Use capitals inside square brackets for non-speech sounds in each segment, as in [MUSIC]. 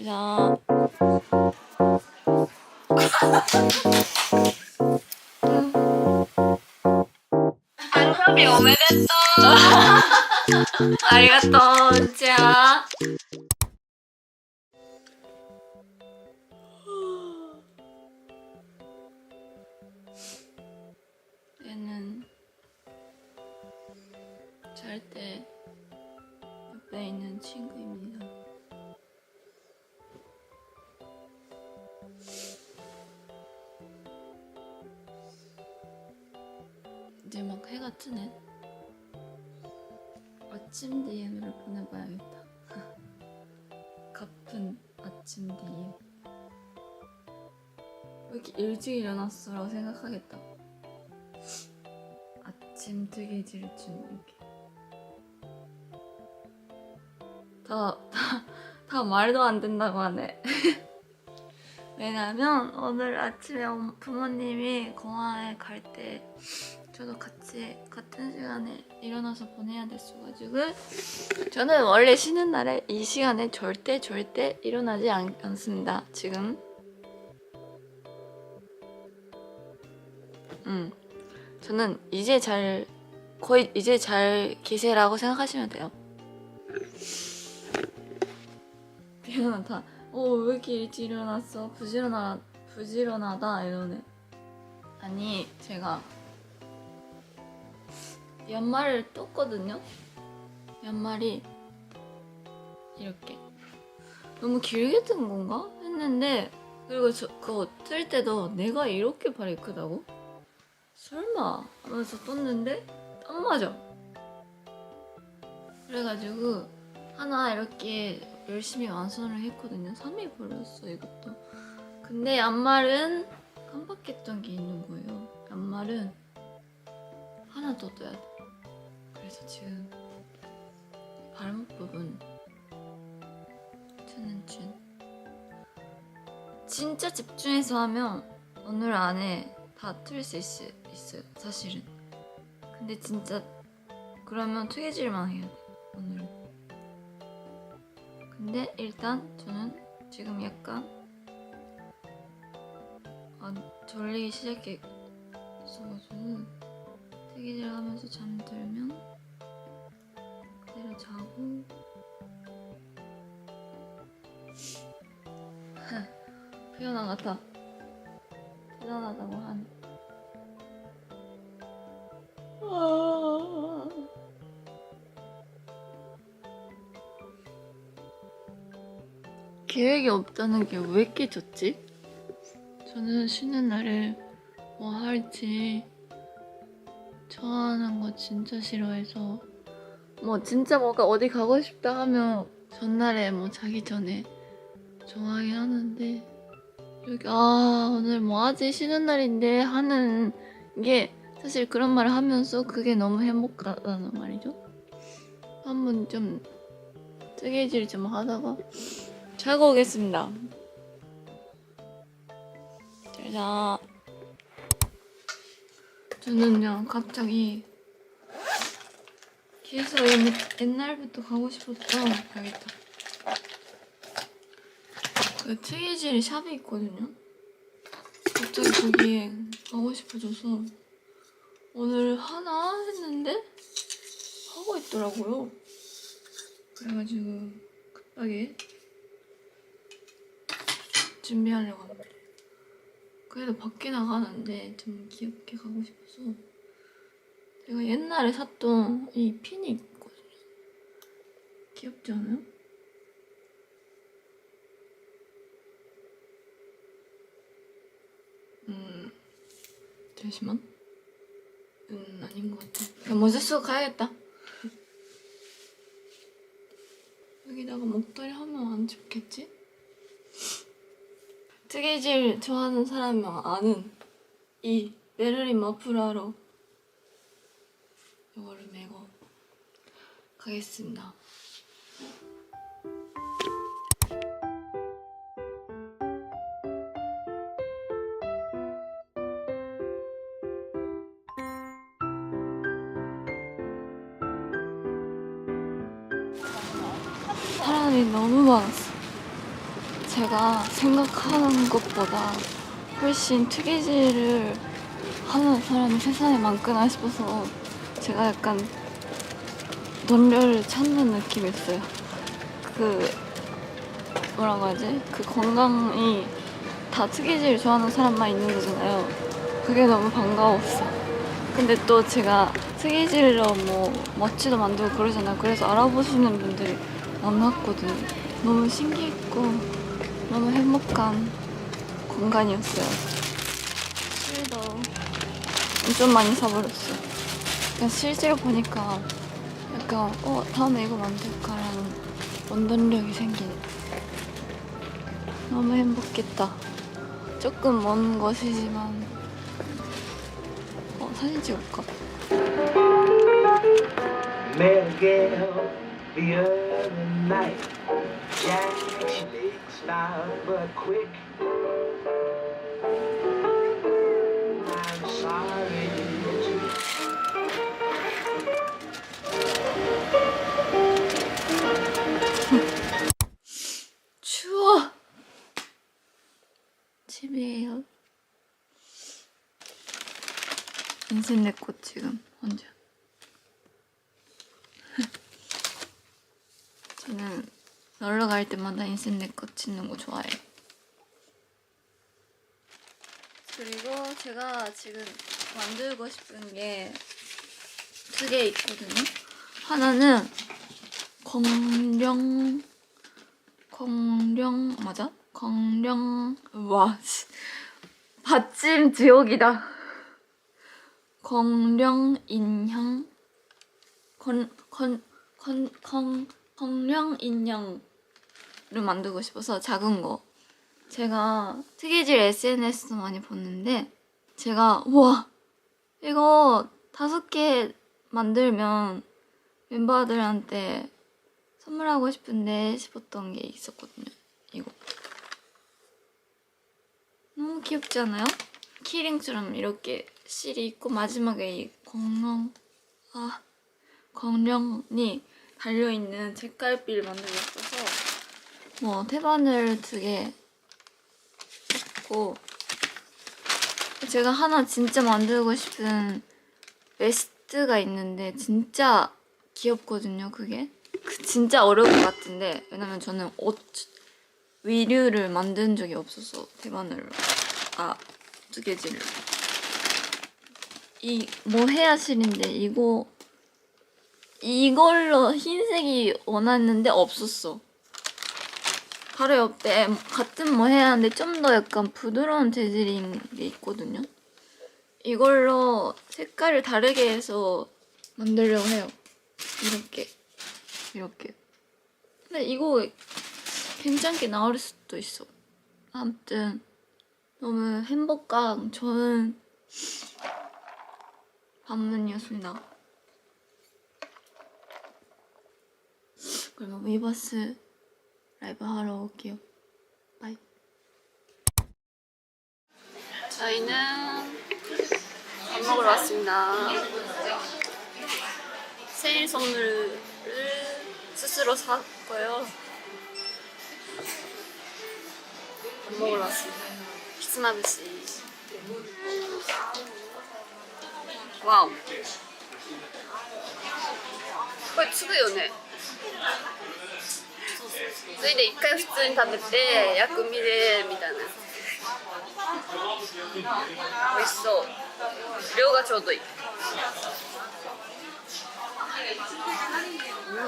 자.誕生日おめでとう 아리가또 자. 얘는 아침 뜨개질 중 이렇게. 다, 다, 다 말도 안 된다고 하네. [LAUGHS] 왜냐면 오늘 아침에 엄- 부모님이 공항에 갈 때 저도 같이 같은 시간에 일어나서 보내야 됐어가지고 저는 원래 쉬는 날에 이 시간에 절대 절대 일어나지 않, 않습니다. 지금 음 저는 이제 잘 거의 이제 잘 기세라고 생각하시면 돼요. 비오는 다, 어, 왜 이렇게 일찍 일어났어? 부지런하, 부지런하다, 이러네. 아니, 제가 연말을 떴거든요? 연말이 이렇게. 너무 길게 뜬 건가? 했는데, 그리고 저, 그거 뜰 때도 내가 이렇게 발이 크다고? 설마 하면서 떴는데, 딱 맞아. 그래가지고, 하나 이렇게 열심히 완성을 했거든요. 3일 걸렸어 이것도. 근데 양말은 깜빡했던 게 있는 거예요. 양말은 하나 더 떠야 돼. 그래서 지금 발목 부분 트는 중. 진짜 집중해서 하면 오늘 안에 다틀수 있 어요. 사실은. 근데 진짜 그러면 해야 돼. 오늘은. 근데 일단 저는 지금 약간 아, 졸리기 시작했어가지고 대기질 하면서 잠들면 그대로 자고 [LAUGHS] 피어나 같아 대단하다고 한. 아... 계획이 없다는 게 왜 이렇게 좋지? 저는 쉬는 날에 뭐 할지 좋아하는 거 진짜 싫어해서. 뭐 진짜 뭔가 어디 가고 싶다 하면 전날에 뭐 자기 전에 좋아하긴 하는데 여기 아 오늘 뭐 하지 쉬는 날인데 하는 게 사실 그런 말을 하면서 그게 너무 행복하다는 말이죠. 한번 좀 뜨개질 좀 하다가 자고 오겠습니다. 잘 자. 저는요 갑자기 계속 옛, 옛날부터 가고 싶었던 알겠다. 그 트위질 샵이 있거든요. 갑자기 거기에 가고 싶어져서 오늘 하나 했는데 하고 있더라고요. 그래가지고 급하게 준비하려고 합니다. 그래도 밖에 나가는데 좀 귀엽게 가고 싶어서 제가 옛날에 샀던 이 핀이 있거든요. 귀엽지 않아요? 잠시만. 음, 아닌 것 같아. 그냥 모자 쓰고 가야겠다. 여기다가 목도리 하면 안 춥겠지? 뜨개질 좋아하는 사람이면 아는 이 메르린 머플러로 이거를 메고 가겠습니다. 생각하는 것보다 훨씬 특이질을 하는 사람이 세상에 많구나 싶어서 제가 약간 논려를 찾는 느낌이었어요. 그 뭐라고 하지? 그 건강이 다 특이질 좋아하는 사람만 있는 거잖아요. 그게 너무 반가웠어. 근데 또 제가 특이질로 뭐 멋지도 만들고 그러잖아요. 그래서 알아보시는 분들이 많았거든요. 너무 신기했고 너무 행복한 공간이었어요. 술도 좀 많이 사버렸어. 그냥 실제로 보니까 약간 어 다음에 이거 만들까라는 원동력이 생기네. 너무 행복했다. 조금 먼 것이지만 어 사진 찍을까? A girl the other night. Jack, makes loud but quick. I'm sorry. 추워. 집이에요. 인생 내꽃 지금 혼자. 저는 놀러 갈 때마다 인생 내꽃 찍는 거 좋아해요. 그리고 제가 지금 만들고 싶은 게 두 개 있거든요. 하나는 공룡 공룡 맞아? 공룡 와 씨. 받침 지옥이다. 공룡 인형 건건건 공룡 인형 을 만들고 싶어서 작은 거. 제가 특이질 SNS 많이 봤는데 제가 우와 이거 다섯 개 만들면 멤버들한테 선물하고 싶은데 싶었던 게 있었거든요. 이거. 너무 귀엽지 않아요? 키링처럼 이렇게 실이 있고 마지막에 이 공룡 아 공룡이 달려있는 책갈피를 만들고 싶어서 뭐 태반을 두개 했고 제가 하나 진짜 만들고 싶은 베스트가 있는데 진짜 귀엽거든요 그게. 그 진짜 어려울 것 같은데 왜냐면 저는 옷 위류를 만든 적이 없어서 대바늘로 아 두개질로 이 모헤야 실인데 이거 이걸로 흰색이 원했는데 없었어 바로 옆에 같은 모헤야인데 좀 더 약간 부드러운 재질인 게 있거든요. 이걸로 색깔을 다르게 해서 만들려고 해요. 이렇게. 이렇게. 근데 이거 괜찮게 나올 수도 있어. 아무튼 너무 행복감 좋은 반문이었습니다. 그러면 위버스 라이브 하러 올게요 바이 저희는 밥 먹으러 왔습니다 생일 선물을 스스로 샀고요. 밥 먹으러 왔습니다. 히스마부시. 와우. これ粒よね それで一回普通に食べて薬味でみたいな。美味しそう。量がちょうどいい。ま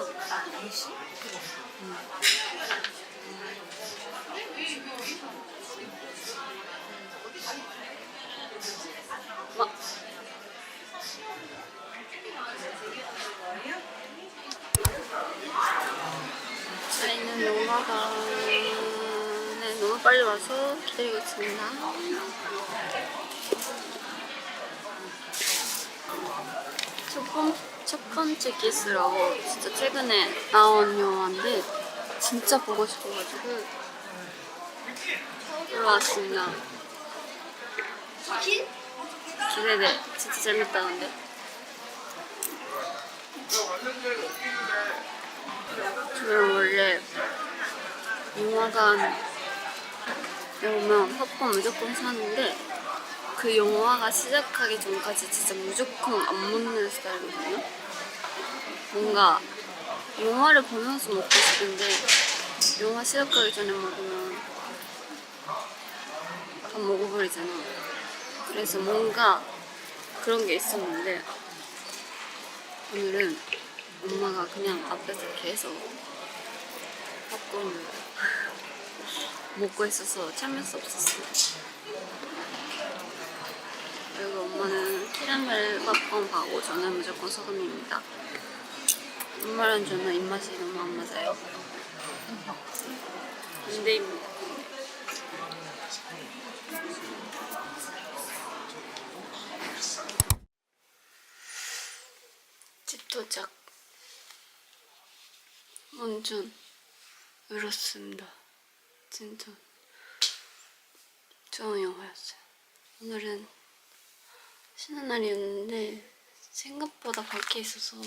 저희는 영화관에 너무 빨리 와서 기다리고 있습니다. 첫, 번째 키스라고 진짜 최근에 나온 영화인데 진짜 보고 싶어가지고 보러 왔습니다. 기대돼. 진짜 재밌다는데. 저는 원래 영화관 오면 팝콘 무조건 사는데 그 영화가 시작하기 전까지 진짜 무조건 안 먹는 스타일이거든요. 뭔가 영화를 보면서 먹고 싶은데 영화 시작하기 전에 먹으면 다 먹어버리잖아. 그래서 뭔가 그런 게 있었는데 오늘은 엄마가 그냥 앞에서 계속 팝콘을 먹고 있어서 참을 수 없었어요. 그리고 엄마는 캐러멜 팝콘 하고 저는 무조건 소금입니다. 엄마랑 저는 입맛이 너무 안 맞아요. 근데입니다. 집 도착. 완전 울었습니다. 진짜 좋은 영화였어요. 오늘은 쉬는 날이었는데 생각보다 밖에 있어서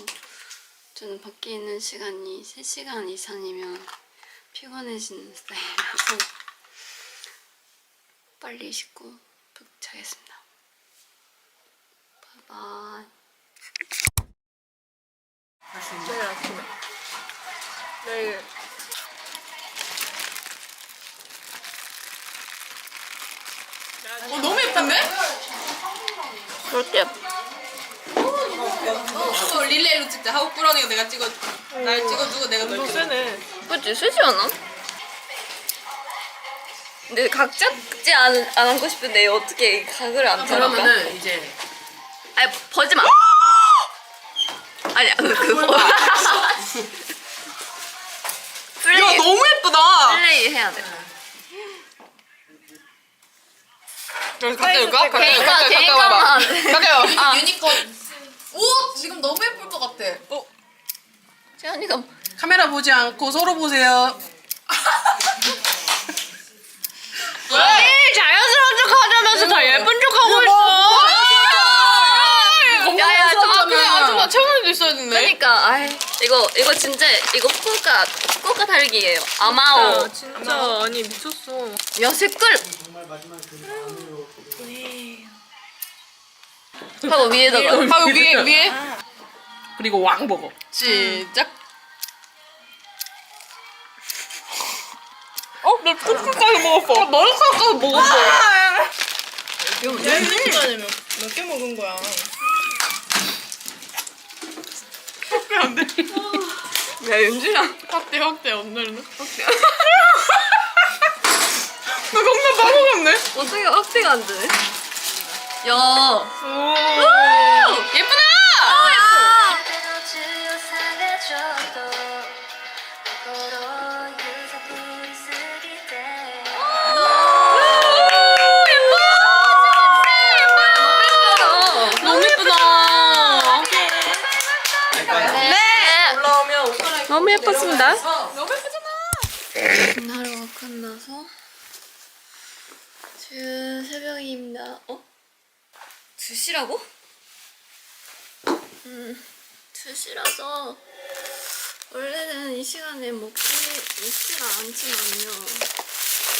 저는 밖에 있는 시간이 3시간 이상이면 피곤해지는 [LAUGHS] 스타일이라서 빨리 씻고 푹 자겠습니다. 바이바이. 내일 아침에. 내일 어, 너무 예쁜데? 그럴게요. 또 릴레이로 찍자. 하고 꾸러니가 내가 찍어. 날 찍어주고 내가 널너 찍어. 세네. 그치 쓰지 않아? 근데 각 잡지 안, 안 하고 싶은데 어떻게 각을 안 잡을까? 그러면은 이제 아니 버지 마. 아니야 그 그거. [LAUGHS] 플레이 야 너무 예쁘다. 플레이 해야 돼. 가까이 올까? 가까이 개인 가까이 가까이 와봐. 가까이 와봐. 아. 유니콘. 오 지금 너무 예쁠 것 같아. 어 재현이가 카메라 보지 않고 서로 보세요. 왜 자연스러운 척 하자면서 다 예쁜 척 하고 있어. 야야 좀 그래 아줌마 채원이도 있어야 되네. 그러니까 아이 이거 이거 진짜 이거 후쿠오카 후쿠오카 다르기예요. 아마오. 아, 진짜 아니 미쳤어. 야 색깔. 하고 위에다가. 하고 위에 위에. 그리고 왕버거. 시작. 어? 나 끝까지 먹었어. 머리카락까지 먹었어. 야, 이거 아니면 몇 개 먹은 거야? 야 윤주야. 확대 확대 오늘은 확대. 나 겁나 바보같네. 어떻게 확대가 안 되네? 야. 예쁘다. 야. 너무 예쁘다. 네. 올라오면 옷 너무 예뻤습니다. 너무 예쁘잖아. 하루가 끝나서 지금 새벽입니다. 어? 2시라고? 음, 2시라서 원래는 이 시간에 먹지, 먹지가 않지만요.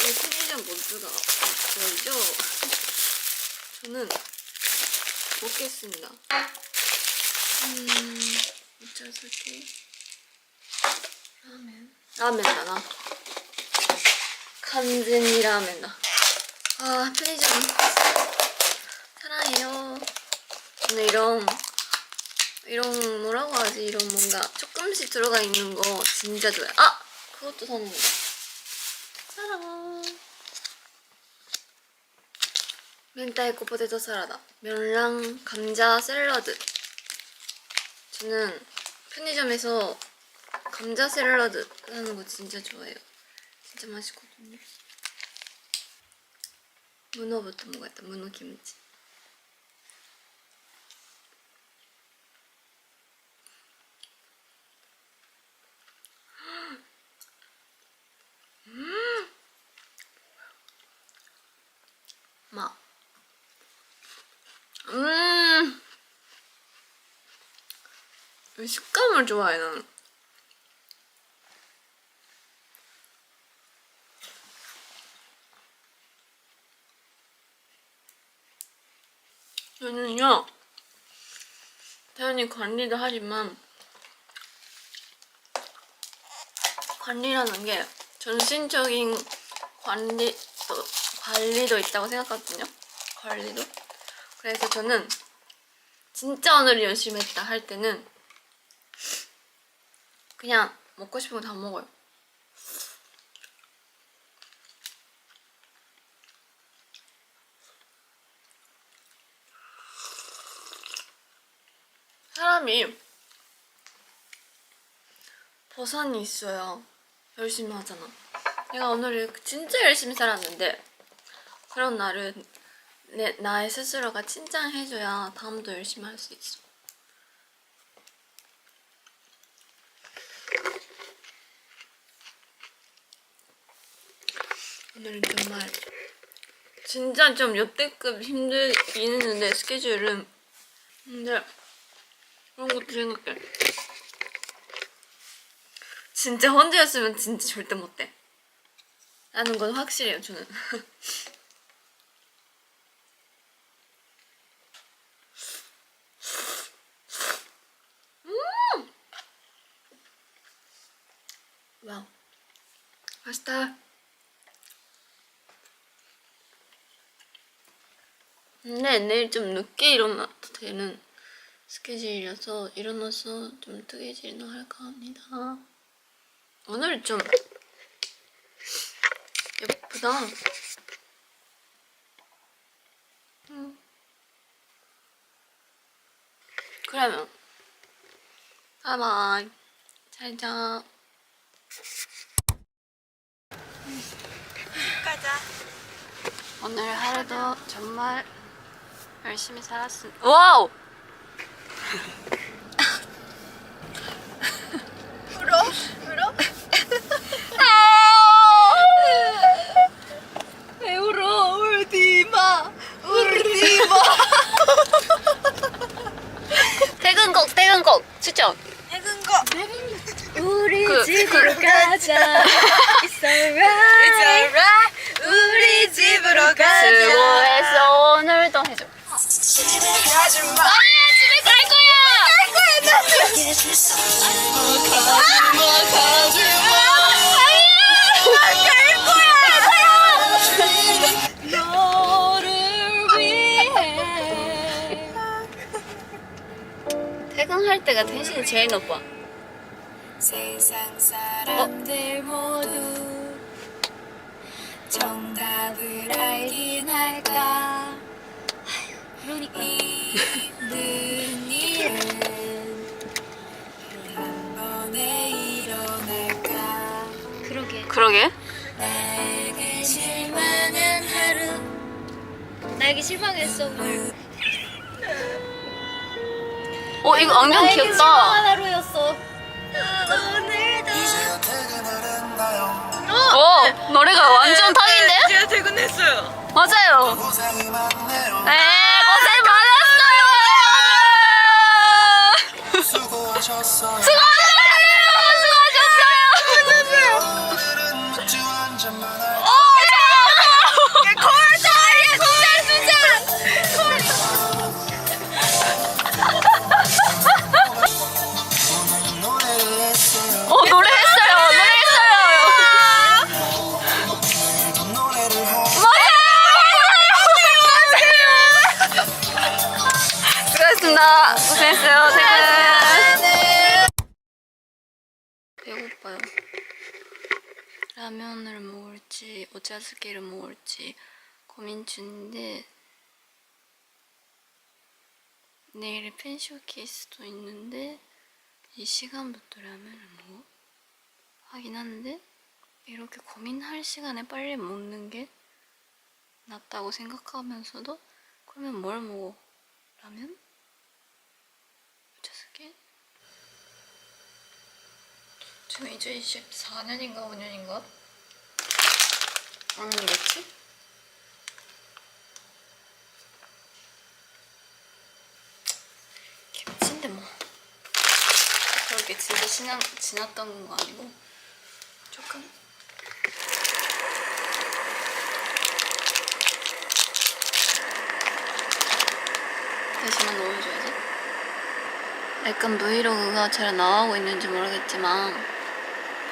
이 편의점 모드가 보이죠? 저는 먹겠습니다. 음, 오차스키 라멘. 라멘다, 나. 간젠이 라멘다. 아, 편의점. 사랑해요. 근데 이런, 이런, 뭐라고 하지? 이런 뭔가 조금씩 들어가 있는 거 진짜 좋아요. 아! 그것도 사는 거. 사랑. 멘타이코 포테토 사라다. 면랑 감자 샐러드. 저는 편의점에서 감자 샐러드 하는 거 진짜 좋아해요. 진짜 맛있거든요. 문어부터 먹었다. 문어 김치. 좋아해 나는. 저는요 당연히 관리도 하지만 관리라는 게 전신적인 관리 관리도 있다고 생각하거든요 관리도 그래서 저는 진짜 오늘 열심히 했다 할 때는 그냥 먹고 싶은 거 다 먹어요. 사람이 보상이 있어요. 열심히 하잖아. 내가 오늘 진짜 열심히 살았는데 그런 날은 내, 나의 스스로가 칭찬해줘야 다음도 열심히 할 수 있어. 오늘은 정말 진짜 좀 역대급 힘들긴 했는데 스케줄은 근데 그런 것도 생각해. 진짜 혼자였으면 진짜 절대 못해. 라는 건 확실해요, 저는. [LAUGHS] 음! 와우. 맛있다. 근데 내일 좀 늦게 일어나도 되는 스케줄이라서 일어나서 좀 뜨개질이나 할까 합니다. 오늘 좀 예쁘다. 음. 그러면 바이바이 잘 자. 가자. 오늘 하루도 정말 열심히 살았습니다. 와우! 울어? 울어? [LAUGHS] 왜 울어? 울지 마. 울지 마. [LAUGHS] 퇴근곡, 퇴근곡 추천. 해근 거. 우리 집으로 가자. It's alright. It's alright. 우리 집으로 가자. 수고했어 오늘도 마. 아 집에 갈 거야. 너를 위해. 퇴근할 때가 텐션이 제일 높아. 세상 사람들 모두 정답을 알긴 할까 그러니까 그러게. 그러게. 나에게 실망한 하루 나에게 실망했어. 어 이거 안경 귀엽다. 하루였어 어 노래가 완전 탕인데? 제가 퇴근했어요. 맞아요. 네 고생 많았어요. 수고 오차즈케를 먹을지 고민 중인데 내일 펜쇼 케이스도 있는데 이 시간부터 라면을 먹어? 하긴 한데 이렇게 고민할 시간에 빨리 먹는 게 낫다고 생각하면서도 그러면 뭘 먹어? 라면? 오차즈케? 지금 2024년인가 5년인가? 5년이겠지? 김치인데 뭐. 그렇게 진짜 지나, 지났던 거 아니고. 조금. 보면 너무 좋아서 약간 브이로그가 잘 나오고 있는지 모르겠지만.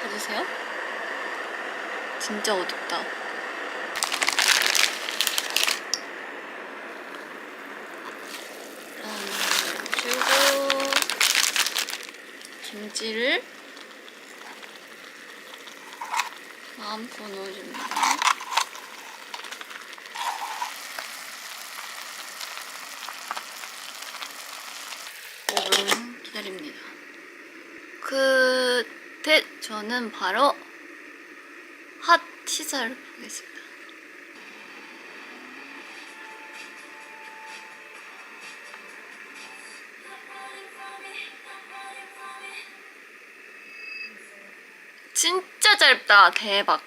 봐주세요. 진짜 어둡다 김치를 마음껏 넣어줍니다. 오분 기다립니다. 그때 저는 바로 핫 시사를 보겠습니다. 짧다. 대박.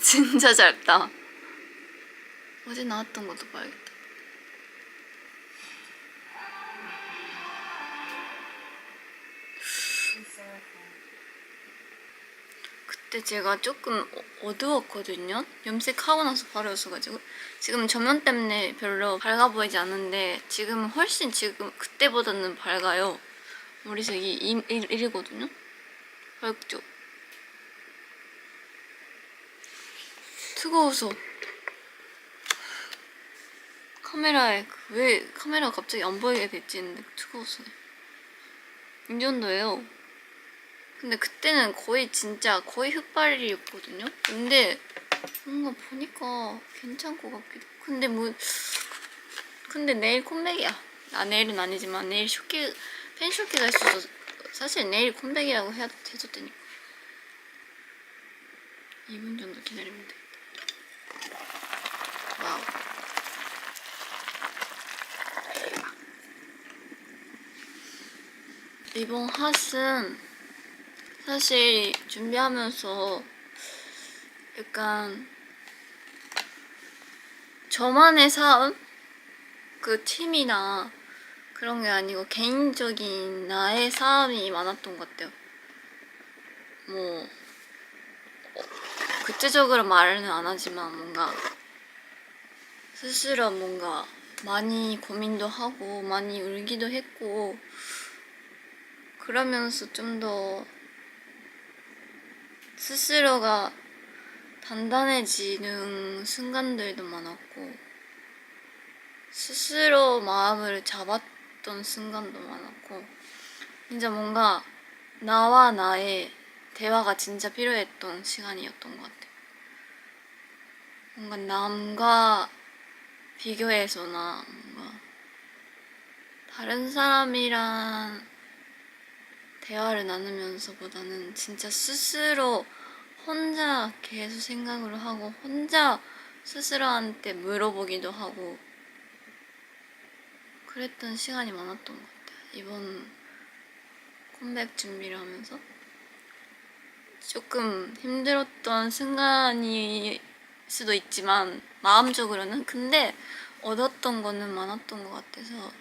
진짜 짧다. 어제 나왔던 것도 봐야겠다. 그때 제가 조금 어- 어두웠거든요. 염색하고 나서 바로 였어가지고 지금 조명 때문에 별로 밝아 보이지 않는데 지금 훨씬 지금 그때보다는 밝아요. 머리색이 이, 이, 이리거든요. 밝죠? 뜨거워서 카메라에 그왜 카메라가 갑자기 안 보이게 됐지 했는데 뜨거워서 이 정도예요. 근데 그때는 거의 진짜 거의 흑발이었거든요. 근데 뭔가 보니까 괜찮을 것 같기도. 근데 뭐 근데 내일 컴백이야. 아 내일은 아니지만 내일 쇼케 팬 쇼케가 있어서 사실 내일 컴백이라고 해야 되니까. 2분 정도 기다리면 되겠다. 와우. 이번 핫은 사실 준비하면서 약간 저만의 삶? 그 팀이나 그런 게 아니고 개인적인 나의 삶이 많았던 것 같아요. 뭐 어, 구체적으로 말은 안 하지만 뭔가 스스로 뭔가 많이 고민도 하고 많이 울기도 했고 그러면서 좀 더 스스로가 단단해지는 순간들도 많았고 스스로 마음을 잡았 던 순간도 많았고 진짜 뭔가 나와 나의 대화가 진짜 필요했던 시간이었던 것 같아요. 뭔가 남과 비교해서나 뭔가 다른 사람이랑 대화를 나누면서보다는 진짜 스스로 혼자 계속 생각을 하고 혼자 스스로한테 물어보기도 하고 그랬던 시간이 많았던 것 같아요. 이번 컴백 준비를 하면서 조금 힘들었던 순간일 수도 있지만 마음적으로는 근데 얻었던 거는 많았던 것 같아서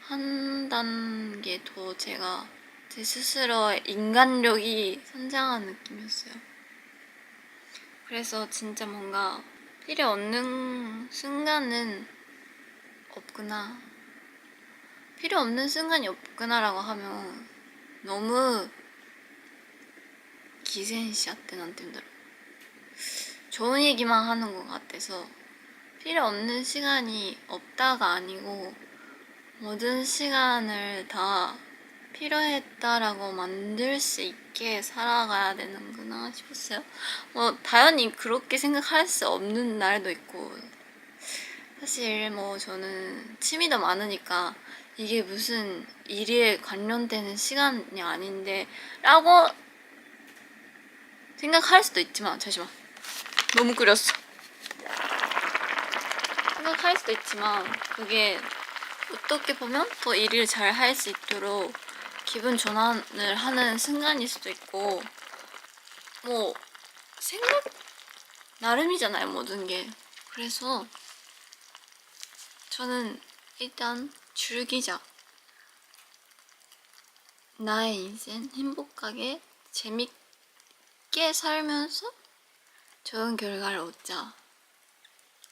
한 단계 더 제가 제 스스로의 인간력이 성장한 느낌이었어요. 그래서 진짜 뭔가 필요 없는 순간은 없구나. 필요 없는 순간이 없구나라고 하면 너무 기센시한테 난 힘들어. 좋은 얘기만 하는 것 같아서 필요 없는 시간이 없다가 아니고 모든 시간을 다 필요했다라고 만들 수 있게 살아가야 되는구나 싶었어요. 뭐 당연히 그렇게 생각할 수 없는 날도 있고 사실 뭐 저는 취미도 많으니까 이게 무슨 일에 관련되는 시간이 아닌데 라고 생각할 수도 있지만 잠시만. 너무 끓였어. 생각할 수도 있지만 그게 어떻게 보면 더 일을 잘 할 수 있도록 기분 전환을 하는 순간일 수도 있고 뭐 생각 나름이잖아요 모든 게. 그래서 저는 일단 즐기자 나의 인생 행복하게 재밌게 살면서 좋은 결과를 얻자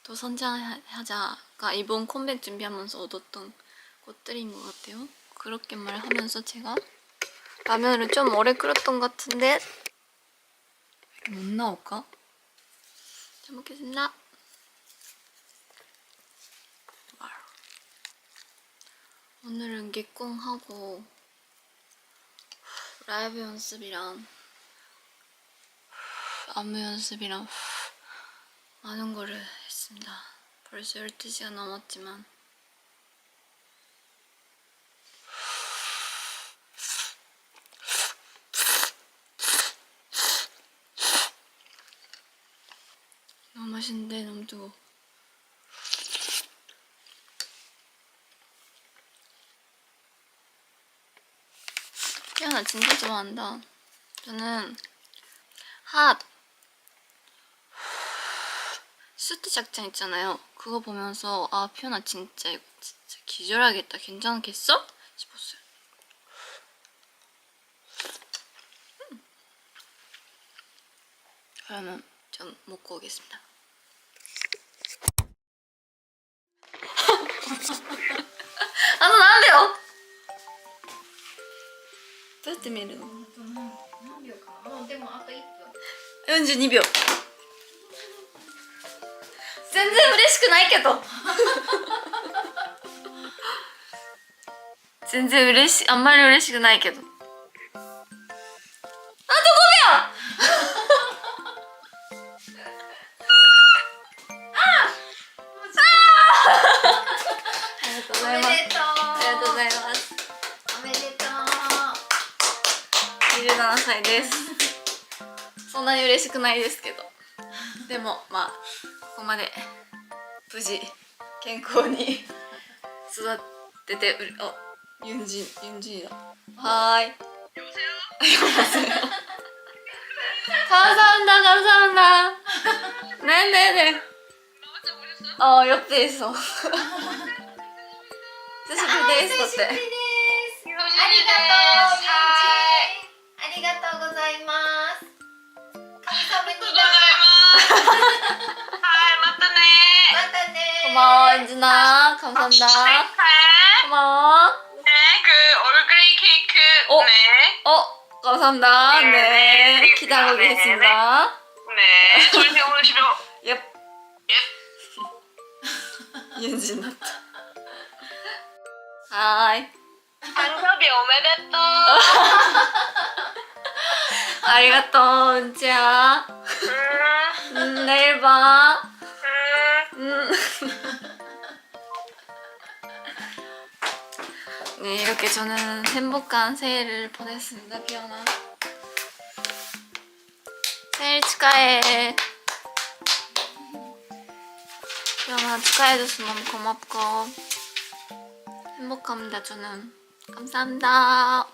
더 성장하자가 이번 컴백 준비하면서 얻었던 것들인 것 같아요. 그렇게 말하면서 제가 라면을 좀 오래 끓였던 것 같은데 못 나올까? 잘 먹겠습니다. 와우. 오늘은 개꽁하고 라이브 연습이랑 안무 연습이랑 많은 거를 했습니다. 벌써 12시간 넘었지만 너무 맛있는데 너무 뜨거워. 피아나 진짜 좋아한다. 저는 핫 수트 작전 있잖아요. 그거 보면서 아 피아나 진짜 이거 진짜 기절하겠다. 괜찮겠어? 싶었어요. 음. 그러면 좀 먹고 오겠습니다. [LAUGHS] どうやって見るの？何秒かなもうでもあと1分42秒。全然嬉しくないけど。[LAUGHS] 全然嬉しあんまり嬉しくないけど。あと5秒あ [LAUGHS] ありがとうございます17歳です。そんなに嬉しくないですけど。でもまあここまで無事健康に育っててうるあユンジンユンジーだ。はーい。母さんだ母さんだ。なんだよねああよっぺいそう。久しぶりですだって。 감사합니다. 잘 아, 맞다네. 맞다네. 고마워 엔진아 감사합니다. 아, 네, 네. 고마워. 네그 얼그레이 케이크. 어? 네. 어 감사합니다. 네, 네. 네, 기다리고 네, 계겠습니다. 네. 저희 네. 네 오늘 집에. 예. 예. 엔진 났다. 하이. 장섭이 오메데또. [LAUGHS] 아리가또 은지야. 음, 음, 내일 봐. 음. 음. 네 이렇게 저는 행복한 새해를 보냈습니다 피어나 생일 축하해. 피어나 축하해줘서 너무 고맙고. 행복합니다 저는. 감사합니다